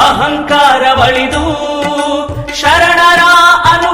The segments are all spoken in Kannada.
ಅಹಂಕಾರ ಬಳಿದು ಶರಣರ ಅನುಭಾವವ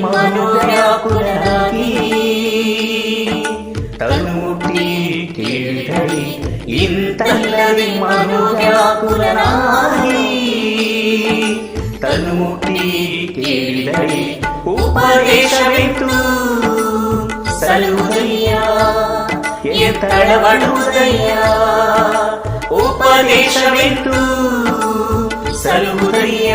ಇಂತಲ್ಲದೆ ಮನೋವ್ಯಾಕುಲರಾಗಿ ತನ್ನುಟಿ ಕೇಳಿದಳಿ ಇಂತಲ್ಲದೆ ಮನೋವ್ಯಾಕುಲನಾಗಿ ತನ್ನುಟಿ ಕೇಳಿದಳಿ ಉಪದೇಶವಿತ್ತು ಸಲುದಯ್ಯ ಎತ್ತಳವಡುವುದಯ್ಯ ಉಪದೇಶವಿತ್ತು ಸಲುದಯ್ಯ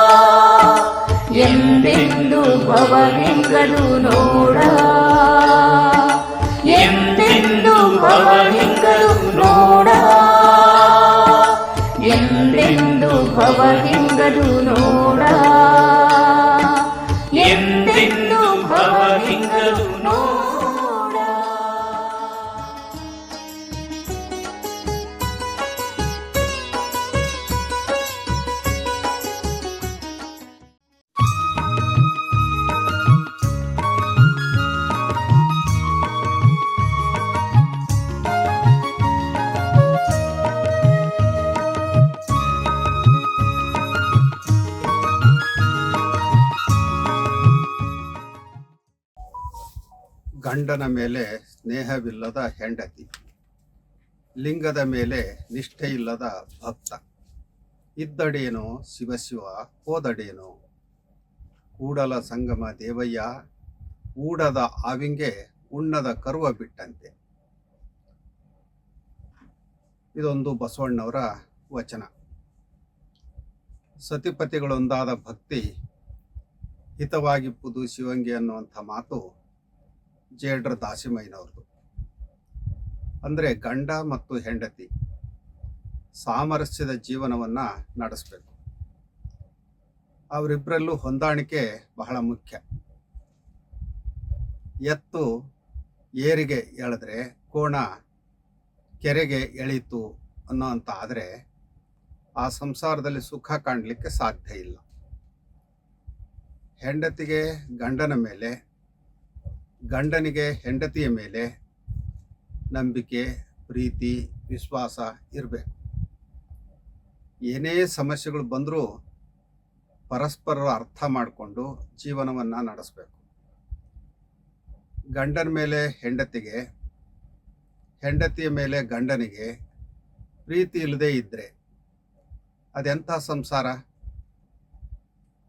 ಎಂದೆಂದು ಭವಲಿಂಗಲು ನೋಡ ಎಂದೆಂದು ಭವಲಿಂಗಲು ನೋಡ ಎಂದೆಂದು ಭವಲಿಂಗಲು ಗಂಡನ ಮೇಲೆ ಸ್ನೇಹವಿಲ್ಲದ ಹೆಂಡತಿ. ಲಿಂಗದ ಮೇಲೆ ನಿಷ್ಠೆ ಇಲ್ಲದ ಭಕ್ತ. ಇದ್ದಡೇನೋ ಶಿವಶಿವ, ಹೋದಡೇನೋ. ಕೂಡಲ ಸಂಗಮ ದೇವಯ್ಯ, ಊಡದ ಆವಿಂಗೆ ಉಣ್ಣದ ಕರುವ ಬಿಟ್ಟಂತೆ. ಇದೊಂದು ಬಸವಣ್ಣವರ ವಚನ. ಸತಿಪತಿಗಳೊಂದಾದ ಭಕ್ತಿ ಹಿತವಾಗಿಪ್ಪುದು ಶಿವಂಗೆ ಅನ್ನುವಂಥ ಮಾತು ಜೇಡ್ರ ದಾಸಿಮಯ್ಯನವ್ರದು ಅಂದರೆ ಗಂಡ ಮತ್ತು ಹೆಂಡತಿ ಸಾಮರಸ್ಯದ ಜೀವನವನ್ನು ನಡೆಸಬೇಕು. ಅವರಿಬ್ಬರಲ್ಲೂ ಹೊಂದಾಣಿಕೆ ಬಹಳ ಮುಖ್ಯ. ಎತ್ತು ಏರಿಗೆ ಎಳೆದ್ರೆ ಕೋಣ ಕೆರೆಗೆ ಎಳೀತು ಅನ್ನೋ ಅಂತ ಆದರೆ ಆ ಸಂಸಾರದಲ್ಲಿ ಸುಖ ಕಾಣಲಿಕ್ಕೆ ಸಾಧ್ಯ ಇಲ್ಲ. ಹೆಂಡತಿಗೆ ಗಂಡನ ಮೇಲೆ ಗಂಡನಿಗೆ ಹೆಂಡತಿಯ ಮೇಲೆ ನಂಬಿಕೆ, ಪ್ರೀತಿ, ವಿಶ್ವಾಸ ಇರಬೇಕು. ಏನೇ ಸಮಸ್ಯೆಗಳು ಬಂದರೂ ಪರಸ್ಪರ ಅರ್ಥ ಮಾಡಿಕೊಂಡು ಜೀವನವನ್ನು ನಡೆಸಬೇಕು. ಗಂಡನ ಮೇಲೆ ಹೆಂಡತಿಗೆ, ಹೆಂಡತಿಯ ಮೇಲೆ ಗಂಡನಿಗೆ ಪ್ರೀತಿ ಇಲ್ಲದೆ ಇದ್ದರೆ ಅದೆಂಥ ಸಂಸಾರ?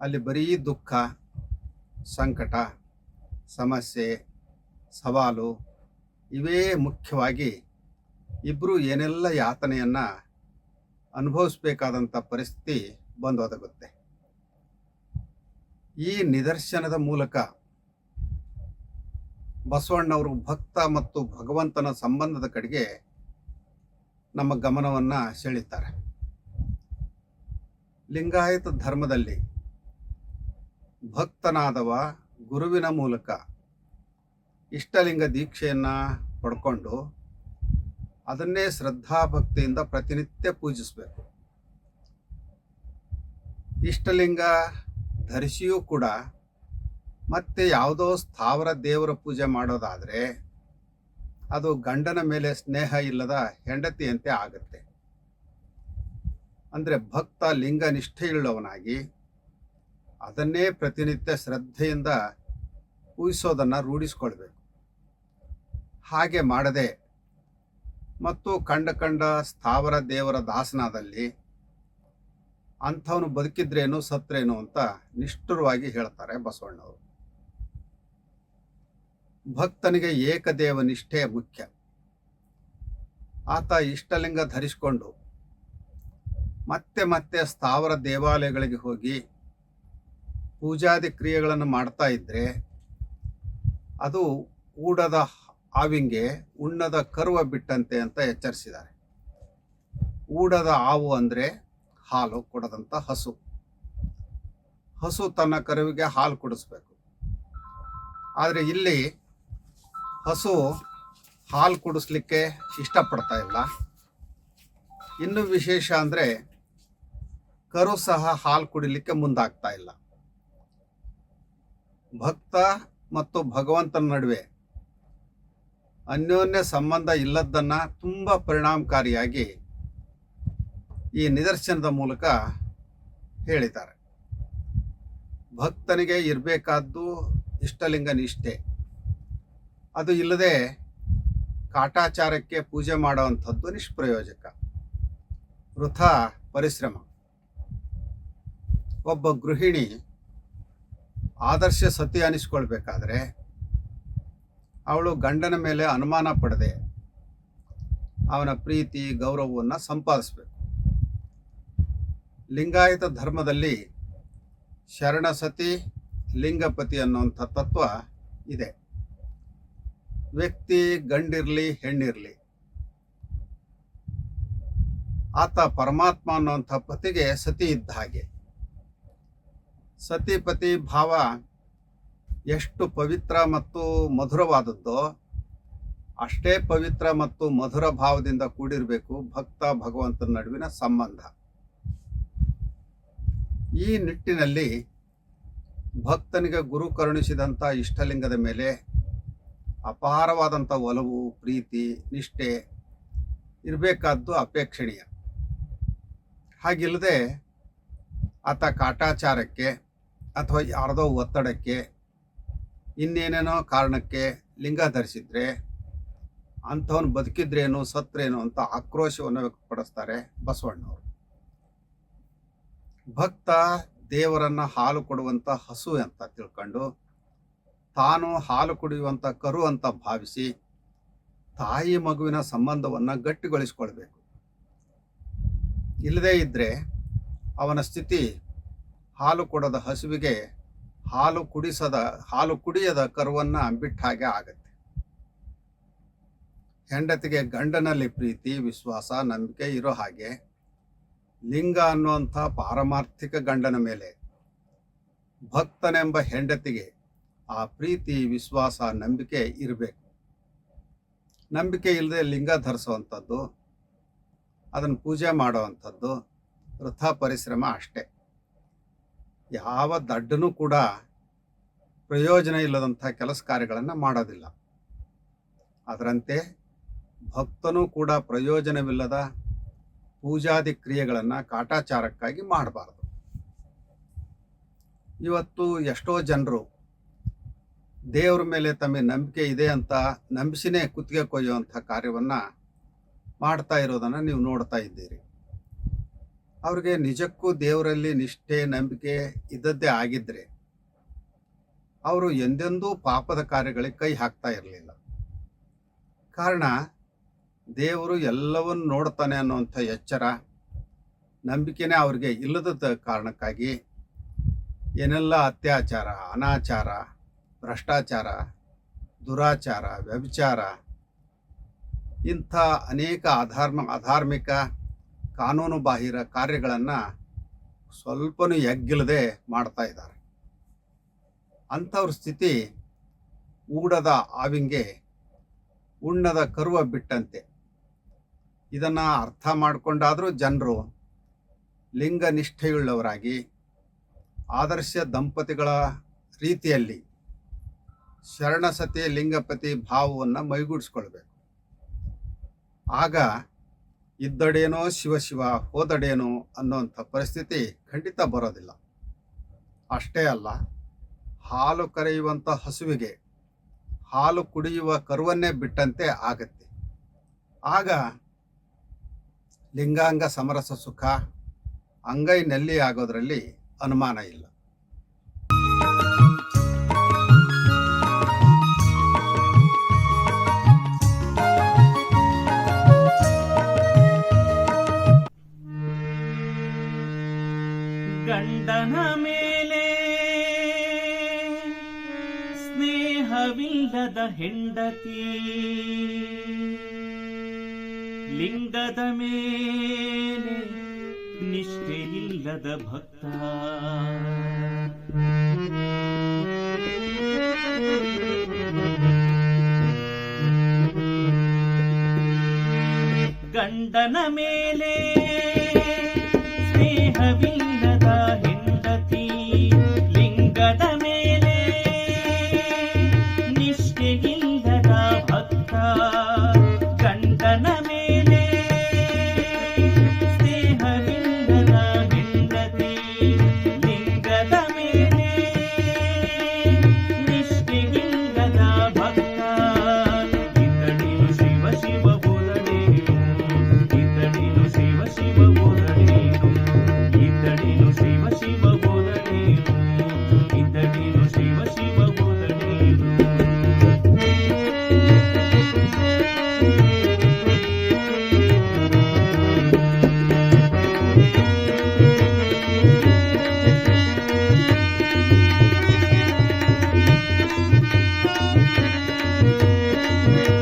ಅಲ್ಲಿ ಬರೀ ದುಃಖ, ಸಂಕಟ ಸಮಸ್ಯೆ, ಸವಾಲು ಇವೇ ಮುಖ್ಯವಾಗಿ ಇಬ್ಬರು ಏನೆಲ್ಲ ಯಾತನೆಯನ್ನು ಅನುಭವಿಸಬೇಕಾದಂಥ ಪರಿಸ್ಥಿತಿ ಬಂದೊದಗುತ್ತೆ. ಈ ನಿದರ್ಶನದ ಮೂಲಕ ಬಸವಣ್ಣವರು ಭಕ್ತ ಮತ್ತು ಭಗವಂತನ ಸಂಬಂಧದ ಕಡೆಗೆ ನಮ್ಮ ಗಮನವನ್ನು ಸೆಳೀತಾರೆ. ಲಿಂಗಾಯತ ಧರ್ಮದಲ್ಲಿ ಭಕ್ತನಾದವ ಗುರುವಿನ ಮೂಲಕ ಇಷ್ಟಲಿಂಗ ದೀಕ್ಷೆಯನ್ನು ಪಡ್ಕೊಂಡು ಅದನ್ನೇ ಶ್ರದ್ಧಾಭಕ್ತಿಯಿಂದ ಪ್ರತಿನಿತ್ಯ ಪೂಜಿಸಬೇಕು. ಇಷ್ಟಲಿಂಗ ಧರಿಸಿಯೂ ಕೂಡ ಮತ್ತೆ ಯಾವುದೋ ಸ್ಥಾವರ ದೇವರ ಪೂಜೆ ಮಾಡೋದಾದರೆ ಅದು ಗಂಡನ ಮೇಲೆ ಸ್ನೇಹ ಇಲ್ಲದ ಹೆಂಡತಿಯಂತೆ ಆಗುತ್ತೆ. ಅಂದರೆ ಭಕ್ತ ಲಿಂಗ ನಿಷ್ಠೆಯುಳ್ಳವನಾಗಿ ಅದನ್ನೇ ಪ್ರತಿನಿತ್ಯ ಶ್ರದ್ಧೆಯಿಂದ ಊಹಿಸೋದನ್ನು ರೂಢಿಸ್ಕೊಳ್ಬೇಕು. ಹಾಗೆ ಮಾಡದೆ ಮತ್ತು ಕಂಡ ಕಂಡ ಸ್ಥಾವರ ದೇವರ ದಾಸನಾದಲ್ಲಿ ಅಂಥವನು ಬದುಕಿದ್ರೇನು ಸತ್ರೇನು ಅಂತ ನಿಷ್ಠುರವಾಗಿ ಹೇಳ್ತಾರೆ ಬಸವಣ್ಣವರು. ಭಕ್ತನಿಗೆ ಏಕದೇವ ನಿಷ್ಠೆ ಮುಖ್ಯ. ಆತ ಇಷ್ಟಲಿಂಗ ಧರಿಸಿಕೊಂಡು ಮತ್ತೆ ಮತ್ತೆ ಸ್ಥಾವರ ದೇವಾಲಯಗಳಿಗೆ ಹೋಗಿ ಪೂಜಾದಿ ಕ್ರಿಯೆಗಳನ್ನು ಮಾಡ್ತಾ ಇದ್ರೆ ಅದು ಊಡದ ಆವಿಂಗೆ ಉಣ್ಣದ ಕರುವ ಬಿಟ್ಟಂತೆ ಅಂತ ಎಚ್ಚರಿಸಿದ್ದಾರೆ. ಊಡದ ಹಾವು ಅಂದರೆ ಹಾಲು ಕೊಡದಂಥ ಹಸು. ಹಸು ತನ್ನ ಕರುವಿಗೆ ಹಾಲು ಕುಡಿಸ್ಬೇಕು. ಆದರೆ ಇಲ್ಲಿ ಹಸು ಹಾಲು ಕುಡಿಸ್ಲಿಕ್ಕೆ ಇಷ್ಟಪಡ್ತಾ ಇಲ್ಲ. ಇನ್ನು ವಿಶೇಷ ಅಂದರೆ ಕರು ಸಹ ಹಾಲು ಕುಡಿಲಿಕ್ಕೆ ಮುಂದಾಗ್ತಾ ಇಲ್ಲ. ಭಕ್ತ ಮತ್ತು ಭಗವಂತನ ನಡುವೆ ಅನ್ಯೋನ್ಯ ಸಂಬಂಧ ಇಲ್ಲದ್ದನ್ನು ತುಂಬ ಪರಿಣಾಮಕಾರಿಯಾಗಿ ಈ ನಿದರ್ಶನದ ಮೂಲಕ ಹೇಳಿದ್ದಾರೆ. ಭಕ್ತನಿಗೆ ಇರಬೇಕಾದ್ದು ಇಷ್ಟಲಿಂಗ ನಿಷ್ಠೆ. ಅದು ಇಲ್ಲದೆ ಕಾಟಾಚಾರಕ್ಕೆ ಪೂಜೆ ಮಾಡುವಂಥದ್ದು ನಿಷ್ಪ್ರಯೋಜಕ. ವೃಥ ಪರಿಶ್ರಮ. ಒಬ್ಬ ಗೃಹಿಣಿ ಆದರ್ಶ ಸತಿ ಅನಿಸ್ಕೊಳ್ಬೇಕಾದ್ರೆ ಅವಳು ಗಂಡನ ಮೇಲೆ ಅನುಮಾನ ಪಡದೆ ಅವನ ಪ್ರೀತಿ, ಗೌರವವನ್ನು ಸಂಪಾದಿಸಬೇಕು. ಲಿಂಗಾಯತ ಧರ್ಮದಲ್ಲಿ ಶರಣ ಸತಿ ಲಿಂಗಪತಿ ಅನ್ನುವಂಥ ತತ್ವ ಇದೆ. ವ್ಯಕ್ತಿ ಗಂಡಿರಲಿ, ಹೆಣ್ಣಿರಲಿ. ಆತ ಪರಮಾತ್ಮ ಅನ್ನುವಂಥ ಪತಿಗೆ ಸತಿ ಇದ್ದ ಹಾಗೆ. ಸತಿಪತಿ ಭಾವ ಎಷ್ಟು ಪವಿತ್ರ ಮತ್ತು ಮಧುರವಾದದ್ದೋ ಅಷ್ಟೇ ಪವಿತ್ರ ಮತ್ತು ಮಧುರ ಭಾವದಿಂದ ಕೂಡಿರಬೇಕು ಭಕ್ತ ಭಗವಂತನ ನಡುವಿನ ಸಂಬಂಧ. ಈ ನಿಟ್ಟಿನಲ್ಲಿ ಭಕ್ತನಿಗೆ ಗುರು ಕರುಣಿಸಿದಂಥ ಇಷ್ಟಲಿಂಗದ ಮೇಲೆ ಅಪಾರವಾದಂಥ ಒಲವು, ಪ್ರೀತಿ, ನಿಷ್ಠೆ ಇರಬೇಕಾದ್ದು ಅಪೇಕ್ಷಣೀಯ. ಹಾಗಿಲ್ಲದೆ ಆತ ಕಾಟಾಚಾರಕ್ಕೆ ಅಥವಾ ಯಾರದೋ ಒತ್ತಡಕ್ಕೆ, ಇನ್ನೇನೇನೋ ಕಾರಣಕ್ಕೆ ಲಿಂಗ ಧರಿಸಿದ್ರೆ, ಅಂಥವನು ಬದುಕಿದ್ರೇನು ಸತ್ರೇನು ಅಂತ ಆಕ್ರೋಶವನ್ನು ವ್ಯಕ್ತಪಡಿಸ್ತಾರೆ ಬಸವಣ್ಣವರು. ಭಕ್ತ ದೇವರನ್ನ ಹಾಲು ಕೊಡುವಂಥ ಹಸು ಅಂತ ತಿಳ್ಕೊಂಡು, ತಾನು ಹಾಲು ಕುಡಿಯುವಂಥ ಕರು ಅಂತ ಭಾವಿಸಿ, ತಾಯಿ ಮಗುವಿನ ಸಂಬಂಧವನ್ನು ಗಟ್ಟಿಗೊಳಿಸ್ಕೊಳ್ಬೇಕು. ಇಲ್ಲದೇ ಇದ್ದರೆ ಅವನ ಸ್ಥಿತಿ ಹಾಲು ಕೊಡದ ಹಸುವಿಗೆ ಹಾಲು ಕುಡಿಸದ, ಹಾಲು ಕುಡಿಯದ ಕರುವನ್ನು ಬಿಟ್ಟ ಹಾಗೆ ಆಗತ್ತೆ. ಹೆಂಡತಿಗೆ ಗಂಡನಲ್ಲಿ ಪ್ರೀತಿ, ವಿಶ್ವಾಸ, ನಂಬಿಕೆ ಇರೋ ಹಾಗೆ ಲಿಂಗ ಅನ್ನುವಂಥ ಪಾರಮಾರ್ಥಿಕ ಗಂಡನ ಮೇಲೆ ಭಕ್ತನೆಂಬ ಹೆಂಡತಿಗೆ ಆ ಪ್ರೀತಿ, ವಿಶ್ವಾಸ, ನಂಬಿಕೆ ಇರಬೇಕು. ನಂಬಿಕೆ ಇಲ್ಲದೆ ಲಿಂಗ ಧರಿಸುವಂಥದ್ದು, ಅದನ್ನು ಪೂಜೆ ಮಾಡುವಂಥದ್ದು, ವೃಥಾ ಪರಿಶ್ರಮ ಅಷ್ಟೇ. ಯಾವ ದಡ್ಡನೂ ಕೂಡ ಪ್ರಯೋಜನ ಇಲ್ಲದಂಥ ಕೆಲಸ ಕಾರ್ಯಗಳನ್ನು ಮಾಡೋದಿಲ್ಲ. ಅದರಂತೆ ಭಕ್ತನೂ ಕೂಡ ಪ್ರಯೋಜನವಿಲ್ಲದ ಪೂಜಾದಿ ಕ್ರಿಯೆಗಳನ್ನು ಕಾಟಾಚಾರಕ್ಕಾಗಿ ಮಾಡಬಾರ್ದು. ಇವತ್ತು ಎಷ್ಟೋ ಜನರು ದೇವ್ರ ಮೇಲೆ ತಮಗೆ ನಂಬಿಕೆ ಇದೆ ಅಂತ ನಂಬಿಸಿನೇ ಕುತ್ತಿಗೆ ಕೊಯ್ಯುವಂಥ ಕಾರ್ಯವನ್ನು ಮಾಡ್ತಾ ಇರೋದನ್ನು ನೀವು ನೋಡ್ತಾ ಇದ್ದೀರಿ. ಅವ್ರಿಗೆ ನಿಜಕ್ಕೂ ದೇವರಲ್ಲಿ ನಿಷ್ಠೆ, ನಂಬಿಕೆ ಇದ್ದದ್ದೇ ಆಗಿದ್ದರೆ ಅವರು ಎಂದೆಂದೂ ಪಾಪದ ಕಾರ್ಯಗಳಿಗೆ ಕೈ ಹಾಕ್ತಾ ಇರಲಿಲ್ಲ. ಕಾರಣ ದೇವರು ಎಲ್ಲವನ್ನು ನೋಡ್ತಾನೆ ಅನ್ನುವಂಥ ಎಚ್ಚರ, ನಂಬಿಕೆನೇ ಅವ್ರಿಗೆ ಇಲ್ಲದ ಕಾರಣಕ್ಕಾಗಿ ಏನೆಲ್ಲ ಅತ್ಯಾಚಾರ, ಅನಾಚಾರ, ಭ್ರಷ್ಟಾಚಾರ, ದುರಾಚಾರ, ವ್ಯಭಿಚಾರ, ಇಂಥ ಅನೇಕ ಅಧಾರ್ಮ, ಅಧಾರ್ಮಿಕ ಕಾನೂನು ಬಾಹಿರ ಕಾರ್ಯಗಳನ್ನು ಸ್ವಲ್ಪನೂ ಎಗ್ಗಿಲ್ಲದೆ ಮಾಡ್ತಾ ಇದ್ದಾರೆ. ಅಂಥವ್ರ ಸ್ಥಿತಿ ಊಡದ ಆವಿಂಗೆ ಉಣ್ಣದ ಕರುವ ಬಿಟ್ಟಂತೆ. ಇದನ್ನು ಅರ್ಥ ಮಾಡಿಕೊಂಡಾದರೂ ಜನರು ಲಿಂಗ ನಿಷ್ಠೆಯುಳ್ಳವರಾಗಿ ಆದರ್ಶ ದಂಪತಿಗಳ ರೀತಿಯಲ್ಲಿ ಶರಣಸತಿ ಲಿಂಗಪತಿ ಭಾವವನ್ನು ಮೈಗೂಡಿಸ್ಕೊಳ್ಬೇಕು. ಆಗ ಇದ್ದಡೇನೋ ಶಿವ ಶಿವ ಹೋದಡೇನೋ ಅನ್ನೋಂಥ ಪರಿಸ್ಥಿತಿ ಖಂಡಿತ ಬರೋದಿಲ್ಲ. ಅಷ್ಟೇ ಅಲ್ಲ, ಹಾಲು ಕರೆಯುವಂಥ ಹಸುವಿಗೆ ಹಾಲು ಕುಡಿಯುವ ಕರುವನ್ನೇ ಬಿಟ್ಟಂತೆ ಆಗತ್ತೆ. ಆಗ ಲಿಂಗಾಂಗ ಸಮರಸ ಸುಖ ಅಂಗೈ ನೆಲ್ಲಿ ಆಗೋದರಲ್ಲಿ ಅನುಮಾನ ಇಲ್ಲ. ಗಂಡನ ಮೇಲೆ ಸ್ನೇಹವಿಲ್ಲದ ಹೆಂಡತಿ ಲಿಂಗದ ಮೇಲೆ ನಿಷ್ಠೆಯಿಲ್ಲದ ಭಕ್ತ. ಗಂಡನ ಮೇಲೆ ಕೂಡಲ